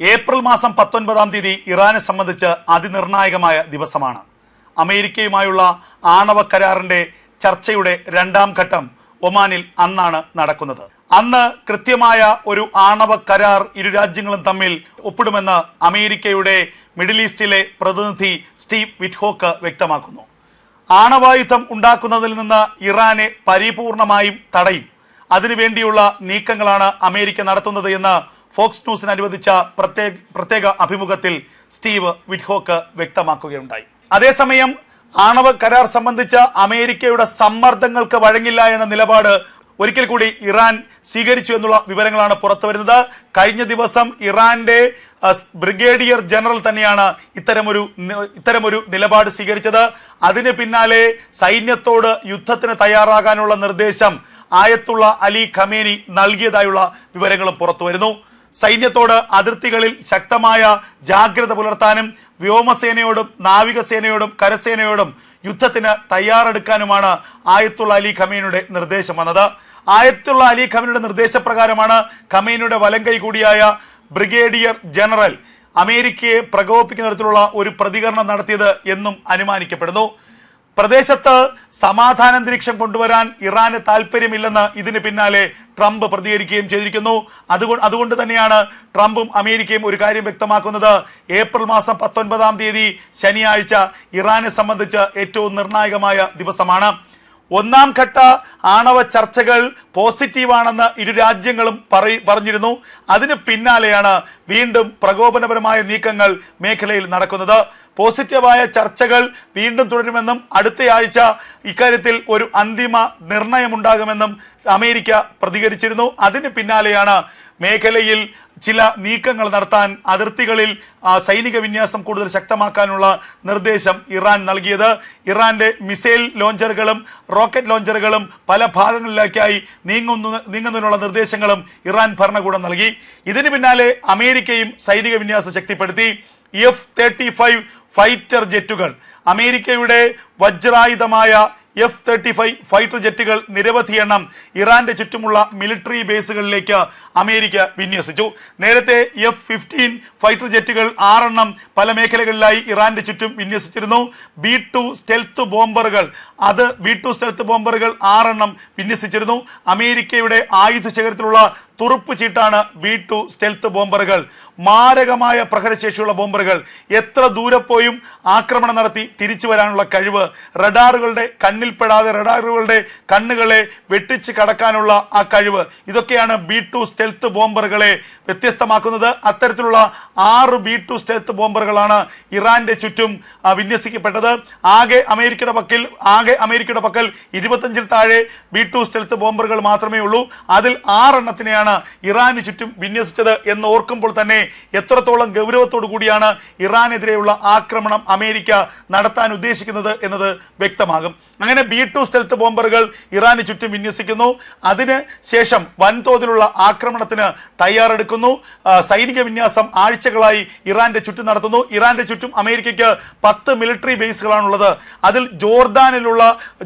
April മാസം പത്തൊൻപതാം തീയതി ഇറാനെ സംബന്ധിച്ച് അതിനിർണായകമായ ദിവസമാണ്. അമേരിക്കയുമായുള്ള ആണവ കരാറിന്റെ ചർച്ചയുടെ രണ്ടാം ഘട്ടം ഒമാനിൽ അന്നാണ് നടക്കുന്നത്. അന്ന് കൃത്യമായ ഒരു ആണവ കരാർ ഇരു രാജ്യങ്ങളും തമ്മിൽ ഒപ്പിടുമെന്ന് അമേരിക്കയുടെ മിഡിൽ ഈസ്റ്റിലെ പ്രതിനിധി സ്റ്റീവ് വിറ്റ്ഹോക്ക് വ്യക്തമാക്കുന്നു. ആണവായുധം ഉണ്ടാക്കുന്നതിൽ നിന്ന് ഇറാനെ പരിപൂർണമായും തടയും. അതിനുവേണ്ടിയുള്ള നീക്കങ്ങളാണ് അമേരിക്ക നടത്തുന്നത് എന്ന് ഫോക്സ് ന്യൂസിന് അനുവദിച്ച പ്രത്യേക പ്രത്യേക അഭിമുഖത്തിൽ സ്റ്റീവ് വിറ്റ്ഹോക്ക് വ്യക്തമാക്കുകയുണ്ടായി. അതേസമയം ആണവ കരാർ സംബന്ധിച്ച അമേരിക്കയുടെ സമ്മർദ്ദങ്ങൾക്ക് വഴങ്ങില്ല എന്ന നിലപാട് ഒരിക്കൽ കൂടി ഇറാൻ സ്വീകരിച്ചു എന്നുള്ള വിവരങ്ങളാണ് പുറത്തു വരുന്നത്. കഴിഞ്ഞ ദിവസം ഇറാന്റെ ബ്രിഗേഡിയർ ജനറൽ തന്നെയാണ് ഇത്തരമൊരു ഇത്തരമൊരു നിലപാട് സ്വീകരിച്ചത്. അതിന് പിന്നാലെ സൈന്യത്തോട് യുദ്ധത്തിന് തയ്യാറാകാനുള്ള നിർദ്ദേശം ആയത്തുള്ള അലി ഖമേനി നൽകിയതായുള്ള വിവരങ്ങളും പുറത്തു വരുന്നു. സൈന്യത്തോട് അതിർത്തികളിൽ ശക്തമായ ജാഗ്രത പുലർത്താനും വ്യോമസേനയോടും നാവികസേനയോടും കരസേനയോടും യുദ്ധത്തിന് തയ്യാറെടുക്കാനുമാണ് ആയത്തുള്ള അലി ഖമീനയുടെ നിർദ്ദേശം വന്നത്. ആയത്തുള്ള അലി ഖമീനയുടെ നിർദ്ദേശപ്രകാരമാണ് ഖമീനയുടെ വലങ്കൈ കൂടിയായ ബ്രിഗേഡിയർ ജനറൽ അമേരിക്കയെ പ്രകോപിപ്പിക്കുന്ന തരത്തിലുള്ള ഒരു പ്രതികരണം നടത്തിയത് എന്നും അനുമാനിക്കപ്പെടുന്നു. പ്രദേശത്ത് സമാധാനാന്തരീക്ഷം കൊണ്ടുവരാൻ ഇറാന് താല്പര്യമില്ലെന്ന് ഇതിന് പിന്നാലെ ട്രംപ് പ്രതികരിക്കുകയും ചെയ്തിരിക്കുന്നു. അതുകൊണ്ട് അതുകൊണ്ട് തന്നെയാണ് ട്രംപും അമേരിക്കയും ഒരു കാര്യം വ്യക്തമാക്കുന്നത്. ഏപ്രിൽ മാസം പത്തൊൻപതാം തീയതി ശനിയാഴ്ച ഇറാനെ സംബന്ധിച്ച് ഏറ്റവും നിർണായകമായ ദിവസമാണ്. ഒന്നാം ഘട്ട ആണവ ചർച്ചകൾ പോസിറ്റീവാണെന്ന് ഇരു രാജ്യങ്ങളും പറയി പറഞ്ഞിരുന്നു. അതിന് പിന്നാലെയാണ് വീണ്ടും പ്രകോപനപരമായ നീക്കങ്ങൾ മേഖലയിൽ നടക്കുന്നത്. പോസിറ്റീവായ ചർച്ചകൾ വീണ്ടും തുടരുമെന്നും അടുത്തയാഴ്ച ഇക്കാര്യത്തിൽ ഒരു അന്തിമ നിർണയമുണ്ടാകുമെന്നും അമേരിക്ക പ്രതികരിച്ചിരുന്നു. അതിന് പിന്നാലെയാണ് മേഖലയിൽ ചില നീക്കങ്ങൾ നടത്താൻ അതിർത്തികളിൽ സൈനിക വിന്യാസം കൂടുതൽ ശക്തമാക്കാനുള്ള നിർദ്ദേശം ഇറാൻ നൽകിയത്. ഇറാന്റെ മിസൈൽ ലോഞ്ചറുകളും റോക്കറ്റ് ലോഞ്ചറുകളും പല ഭാഗങ്ങളിലേക്കായി നീങ്ങുന്നു നീങ്ങുന്നതിനുള്ള നിർദ്ദേശങ്ങളും ഇറാൻ ഭരണകൂടം നൽകി. ഇതിന് പിന്നാലെ അമേരിക്കയും സൈനിക വിന്യാസം ശക്തിപ്പെടുത്തി. എഫ് തേർട്ടി ഫൈവ് ഫൈറ്റർ ജെറ്റുകൾ അമേരിക്കയുടെ വജ്രായുധമായ എഫ് തേർട്ടി ഫൈവ് ഫൈറ്റർ ജെറ്റുകൾ നിരവധി എണ്ണം ഇറാന്റെ ചുറ്റുമുള്ള മിലിറ്ററി ബേസുകളിലേക്ക് അമേരിക്ക വിന്യസിച്ചു. നേരത്തെ എഫ് ഫിഫ്റ്റീൻ ഫൈറ്റർ ജെറ്റുകൾ ആറെണ്ണം പല മേഖലകളിലായി ഇറാന്റെ ചുറ്റും വിന്യസിച്ചിരുന്നു. ബി ടു സ്റ്റെൽത്ത് ബോംബറുകൾ അത് ബി ടു സ്റ്റെൽത്ത് ബോംബറുകൾ ആറെണ്ണം വിന്യസിച്ചിരുന്നു. അമേരിക്കയുടെ ആയുധ ശേഖരത്തിലുള്ള തുറുപ്പ് ചീട്ടാണ് ബി ടു സ്റ്റെൽത്ത് ബോംബറുകൾ. മാരകമായ പ്രഹരശേഷിയുള്ള ബോംബറുകൾ. എത്ര ദൂരെ പോയും ആക്രമണം നടത്തി തിരിച്ചു വരാനുള്ള കഴിവ്. റഡാറുകളുടെ കണ്ണിൽപ്പെടാതെ റഡാറുകളുടെ കണ്ണുകളെ വെട്ടിച്ച് കടക്കാനുള്ള ആ കഴിവ്. ഇതൊക്കെയാണ് ബി ടു സ്റ്റെൽത്ത് ബോംബറുകളെ വ്യത്യസ്തമാക്കുന്നത്. അത്തരത്തിലുള്ള ആറ് ബി ടു സ്റ്റെൽത്ത് ബോംബറുകളാണ് ഇറാന്റെ ചുറ്റും വിന്യസിക്കപ്പെട്ടത്. ആകെ അമേരിക്കയുടെ പക്കൽ ആകെ അമേരിക്കയുടെ പക്കൽ ഇരുപത്തഞ്ചിൽ താഴെ ബി ടു സ്റ്റെൽത്ത് ബോംബറുകൾ മാത്രമേ ഉള്ളൂ. അതിൽ ആറെണ്ണത്തിനെയാണ് ഇറാന് ചുറ്റും വിന്യസിച്ചത് എന്ന് ഓർക്കുമ്പോൾ തന്നെ എത്രത്തോളം ഗൗരവത്തോടു കൂടിയാണ് ഇറാനെതിരെയുള്ള ആക്രമണം അമേരിക്ക നടത്താൻ ഉദ്ദേശിക്കുന്നത് എന്നത് വ്യക്തമാകും. അങ്ങനെ ബി ടു സ്റ്റെൽത്ത് ബോംബറുകൾ ഇറാന് ചുറ്റും വിന്യസിക്കുന്നു. അതിന് ശേഷം വൻതോതിലുള്ള ആക്രമണത്തിന് തയ്യാറെടുക്കുന്നു. സൈനിക വിന്യാസം ആഴ്ചകളായി ഇറാന്റെ ചുറ്റും നടത്തുന്നു. ഇറാന്റെ ചുറ്റും അമേരിക്കയ്ക്ക് പത്ത് മിലിറ്ററി ബേസുകളാണുള്ളത്. അതിൽ ജോർദാനിലുള്ള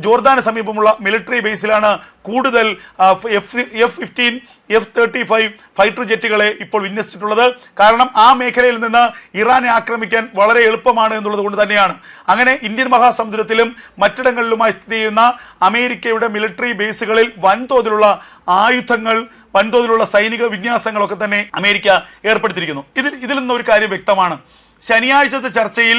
ജോർദാന് സമീപമുള്ള മിലിറ്ററി ബേസിലാണ് കൂടുതൽ F F fifteen F thirty five fighter ജെറ്റുകളെ ഇപ്പോൾ വിന്യസിച്ചിട്ടുള്ളത്. കാരണം ആ മേഖലയിൽ നിന്ന് ഇറാനെ ആക്രമിക്കാൻ വളരെ എളുപ്പമാണ് എന്നുള്ളത് കൊണ്ട് തന്നെയാണ്. അങ്ങനെ ഇന്ത്യൻ മഹാസമുദ്രത്തിലും മറ്റിടങ്ങളിലുമായി സ്ഥിതി ചെയ്യുന്ന അമേരിക്കയുടെ മിലിറ്ററി ബേസുകളിൽ വൻതോതിലുള്ള ആയുധങ്ങൾ വൻതോതിലുള്ള സൈനിക വിന്യാസങ്ങളൊക്കെ തന്നെ അമേരിക്ക ഏർപ്പെടുത്തിയിരിക്കുന്നു. ഇതിൽ ഇതിൽ നിന്നൊരു കാര്യം വ്യക്തമാണ്. ശനിയാഴ്ചത്തെ ചർച്ചയിൽ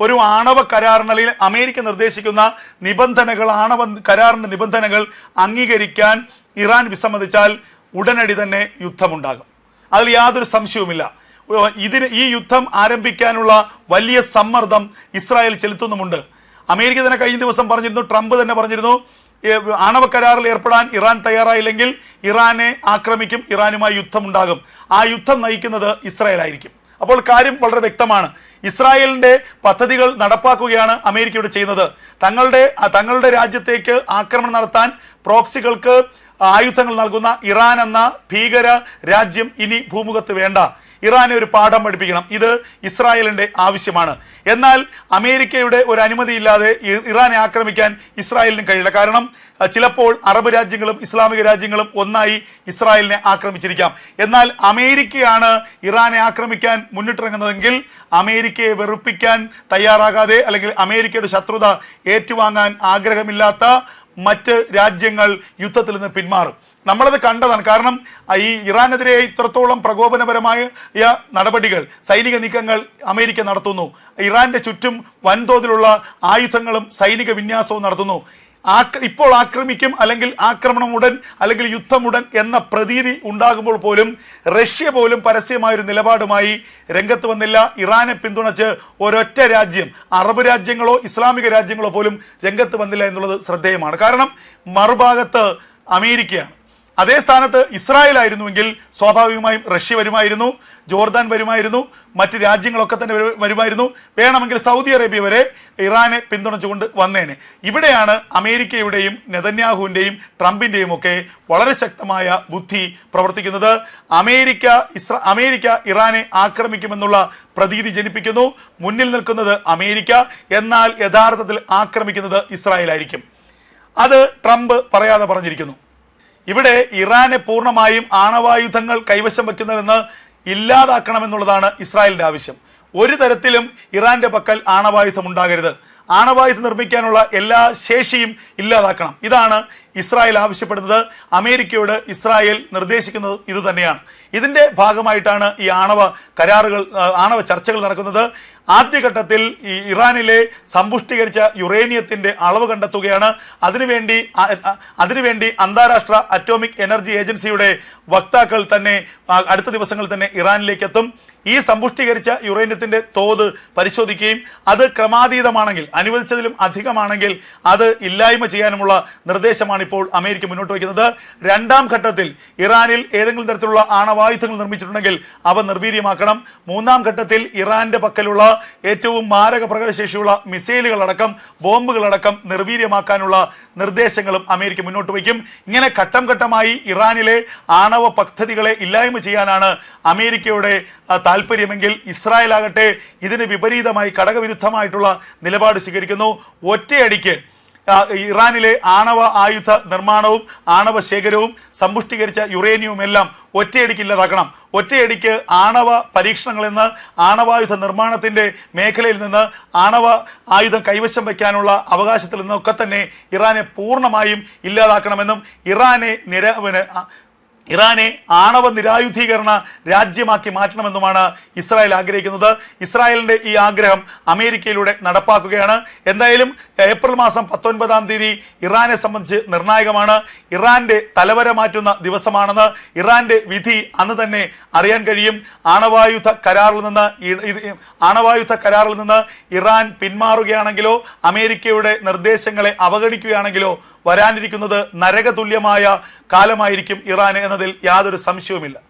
ഒരു ആണവ കരാറിനിൽ അമേരിക്ക നിർദ്ദേശിക്കുന്ന നിബന്ധനകൾ ആണവ കരാറിന്റെ നിബന്ധനകൾ അംഗീകരിക്കാൻ ഇറാൻ വിസമ്മതിച്ചാൽ ഉടനടി തന്നെ യുദ്ധമുണ്ടാകും. അതിൽ യാതൊരു സംശയവുമില്ല. ഇതിന് ഈ യുദ്ധം ആരംഭിക്കാനുള്ള വലിയ സമ്മർദ്ദം ഇസ്രായേൽ ചെലുത്തുന്നുമുണ്ട്. അമേരിക്ക തന്നെ കഴിഞ്ഞ ദിവസം പറഞ്ഞിരുന്നു ട്രംപ് തന്നെ പറഞ്ഞിരുന്നു ആണവ കരാറിൽ ഏർപ്പെടാൻ ഇറാൻ തയ്യാറായില്ലെങ്കിൽ ഇറാനെ ആക്രമിക്കും ഇറാനുമായി യുദ്ധമുണ്ടാകും. ആ യുദ്ധം നയിക്കുന്നത് ഇസ്രായേൽ ആയിരിക്കും അപ്പോൾ കാര്യം വളരെ വ്യക്തമാണ്. ഇസ്രായേലിന്റെ പദ്ധതികൾ നടപ്പാക്കുകയാണ് അമേരിക്ക ഇവിടെ ചെയ്യുന്നത്. തങ്ങളുടെ തങ്ങളുടെ രാജ്യത്തേക്ക് ആക്രമണം നടത്താൻ പ്രോക്സികൾക്ക് ആയുധങ്ങൾ നൽകുന്ന ഇറാൻ എന്ന ഭീകര രാജ്യം ഇനി ഭൂമുഖത്ത് വേണ്ട. ഇറാനെ ഒരു പാഠം പഠിപ്പിക്കണം. ഇത് ഇസ്രായേലിന്റെ ആവശ്യമാണ്. എന്നാൽ അമേരിക്കയുടെ ഒരു അനുമതിയില്ലാതെ ഇറാനെ ആക്രമിക്കാൻ ഇസ്രായേലിന് കഴിയില്ല. കാരണം ചിലപ്പോൾ അറബ് രാജ്യങ്ങളും ഇസ്ലാമിക രാജ്യങ്ങളും ഒന്നായി ഇസ്രായേലിനെ ആക്രമിച്ചിരിക്കാം. എന്നാൽ അമേരിക്കയാണ് ഇറാനെ ആക്രമിക്കാൻ മുന്നിട്ടിറങ്ങുന്നതെങ്കിൽ അമേരിക്കയെ വെറുപ്പിക്കാൻ തയ്യാറാകാതെ അല്ലെങ്കിൽ അമേരിക്കയുടെ ശത്രുത ഏറ്റുവാങ്ങാൻ ആഗ്രഹമില്ലാത്ത മറ്റ് രാജ്യങ്ങൾ യുദ്ധത്തിൽ നിന്ന് പിന്മാറും. നമ്മളത് കണ്ടതാണ്. കാരണം ഈ ഇറാനെതിരെ ഇത്രത്തോളം പ്രകോപനപരമായ നടപടികൾ സൈനിക നീക്കങ്ങൾ അമേരിക്ക നടത്തുന്നു. ഇറാന്റെ ചുറ്റും വൻതോതിലുള്ള ആയുധങ്ങളും സൈനിക വിന്യാസവും നടത്തുന്നു. ഇപ്പോൾ ആക്രമിക്കും അല്ലെങ്കിൽ ആക്രമണം ഉടൻ അല്ലെങ്കിൽ യുദ്ധം ഉടൻ എന്ന പ്രതീതി ഉണ്ടാകുമ്പോൾ പോലും റഷ്യ പോലും പരസ്യമായൊരു നിലപാടുമായി രംഗത്ത് വന്നില്ല. ഇറാനെ പിന്തുണച്ച് ഒരൊറ്റ രാജ്യം അറബ് രാജ്യങ്ങളോ ഇസ്ലാമിക രാജ്യങ്ങളോ പോലും രംഗത്ത് വന്നില്ല എന്നുള്ളത് ശ്രദ്ധേയമാണ്. കാരണം മറുഭാഗത്ത് അമേരിക്കയാണ്. അതേ സ്ഥാനത്ത് ഇസ്രായേൽ ആയിരുന്നുവെങ്കിൽ സ്വാഭാവികമായും റഷ്യ വരുമായിരുന്നു ജോർദാൻ വരുമായിരുന്നു മറ്റ് രാജ്യങ്ങളൊക്കെ തന്നെ വരുമായിരുന്നു. വേണമെങ്കിൽ സൗദി അറേബ്യ വരെ ഇറാനെ പിന്തുണച്ചുകൊണ്ട് വന്നേനെ. ഇവിടെയാണ് അമേരിക്കയുടെയും നെതന്യാഹുവിന്റെയും ട്രംപിന്റെയും ഒക്കെ വളരെ ശക്തമായ ബുദ്ധി പ്രവർത്തിക്കുന്നത്. അമേരിക്ക ഇസ്ര അമേരിക്ക ഇറാനെ ആക്രമിക്കുമെന്നുള്ള പ്രതീതി ജനിപ്പിക്കുന്നു. മുന്നിൽ നിൽക്കുന്നത് അമേരിക്ക എന്നാൽ യഥാർത്ഥത്തിൽ ആക്രമിക്കുന്നത് ഇസ്രായേൽ ആയിരിക്കും അത് ട്രംപ് പറയാതെ പറഞ്ഞിരിക്കുന്നു. ഇവിടെ ഇറാനെ പൂർണമായും ആണവായുധങ്ങൾ കൈവശം വയ്ക്കുന്നതെന്ന് ഇല്ലാതാക്കണമെന്നുള്ളതാണ് ഇസ്രായേലിന്റെ ആവശ്യം. ഒരു തരത്തിലും ഇറാന്റെ പക്കൽ ആണവായുധം ഉണ്ടാകരുത്. ആണവായുധം നിർമ്മിക്കാനുള്ള എല്ലാ ശേഷിയും ഇല്ലാതാക്കണം. ഇതാണ് ഇസ്രായേൽ ആവശ്യപ്പെടുന്നത്. അമേരിക്കയോട് ഇസ്രായേൽ നിർദ്ദേശിക്കുന്നത് ഇത് തന്നെയാണ് ഇതിന്റെ ഭാഗമായിട്ടാണ് ഈ ആണവ കരാറുകൾ ആണവ ചർച്ചകൾ നടക്കുന്നത്. ആദ്യഘട്ടത്തിൽ ഈ ഇറാനിലെ സമ്പുഷ്ടീകരിച്ച യുറേനിയത്തിന്റെ അളവ് കണ്ടെത്തുകയാണ്. അതിനുവേണ്ടി അതിനുവേണ്ടി അന്താരാഷ്ട്ര അറ്റോമിക് എനർജി ഏജൻസിയുടെ വക്താക്കൾ തന്നെ അടുത്ത ദിവസങ്ങളിൽ തന്നെ ഇറാനിലേക്ക് എത്തും. ഈ സമ്പുഷ്ടീകരിച്ച യുറേനിയത്തിന്റെ തോത് പരിശോധിക്കുകയും അത് ക്രമാതീതമാണെങ്കിൽ അനുവദിച്ചതിലും അധികമാണെങ്കിൽ അത് ഇല്ലായ്മ ചെയ്യാനുമുള്ള നിർദ്ദേശമാണ് ഇപ്പോൾ അമേരിക്ക മുന്നോട്ട് വയ്ക്കുന്നത്. രണ്ടാം ഘട്ടത്തിൽ ഇറാനിൽ ഏതെങ്കിലും തരത്തിലുള്ള ആണവായുധങ്ങൾ നിർമ്മിച്ചിട്ടുണ്ടെങ്കിൽ അവ നിർവീര്യമാക്കണം. മൂന്നാം ഘട്ടത്തിൽ ഇറാന്റെ പക്കലുള്ള ഏറ്റവും മാരക പ്രകടശേഷിയുള്ള മിസൈലുകളടക്കം ബോംബുകളടക്കം നിർവീര്യമാക്കാനുള്ള നിർദ്ദേശങ്ങളും അമേരിക്ക മുന്നോട്ട് വയ്ക്കും. ഇങ്ങനെ ഘട്ടം ഘട്ടമായി ഇറാനിലെ ആണവ പദ്ധതികളെ ഇല്ലായ്മ ചെയ്യാനാണ് അമേരിക്കയുടെ താല്പര്യമെങ്കിൽ ഇസ്രായേൽ ആകട്ടെ ഇതിന് വിപരീതമായി ഘടകവിരുദ്ധമായിട്ടുള്ള നിലപാട് സ്വീകരിക്കുന്നു. ഒറ്റയടിക്ക് ഇറാനിലെ ആണവ ആയുധ നിർമ്മാണവും ആണവ ശേഖരവും സമ്പുഷ്ടീകരിച്ച യുറേനിയവും എല്ലാം ഒറ്റയടിക്ക് ഇല്ലാതാക്കണം ഒറ്റയടിക്ക് ആണവ പരീക്ഷണങ്ങളിൽ നിന്ന് ആണവായുധ നിർമ്മാണത്തിന്റെ മേഖലയിൽ നിന്ന് ആണവ ആയുധം കൈവശം വയ്ക്കാനുള്ള അവകാശത്തിൽ നിന്നൊക്കെ തന്നെ ഇറാനെ പൂർണമായും ഇല്ലാതാക്കണമെന്നും ഇറാനെ നിര ഇറാനെ ആണവ നിരായുധീകരണ രാജ്യമാക്കി മാറ്റണമെന്നുമാണ് ഇസ്രായേൽ ആഗ്രഹിക്കുന്നത്. ഇസ്രായേലിന്റെ ഈ ആഗ്രഹം അമേരിക്കയിലൂടെ നടപ്പാക്കുകയാണ്. എന്തായാലും ഏപ്രിൽ മാസം പത്തൊൻപതാം തീയതി ഇറാനെ സംബന്ധിച്ച് നിർണായകമാണ്. ഇറാന്റെ തലവര മാറ്റുന്ന ദിവസമാണെന്ന് ഇറാന്റെ വിധി അന്ന് തന്നെ അറിയാൻ കഴിയും. ആണവായുധ കരാറിൽ നിന്ന് ആണവായുധ കരാറിൽ നിന്ന് ഇറാൻ പിന്മാറുകയാണെങ്കിലോ അമേരിക്കയുടെ നിർദ്ദേശങ്ങളെ അവഗണിക്കുകയാണെങ്കിലോ വരാനിരിക്കുന്നത് നരകതുല്യമായ കാലമായിരിക്കും ഇറാൻ എന്നതിൽ യാതൊരു സംശയവുമില്ല.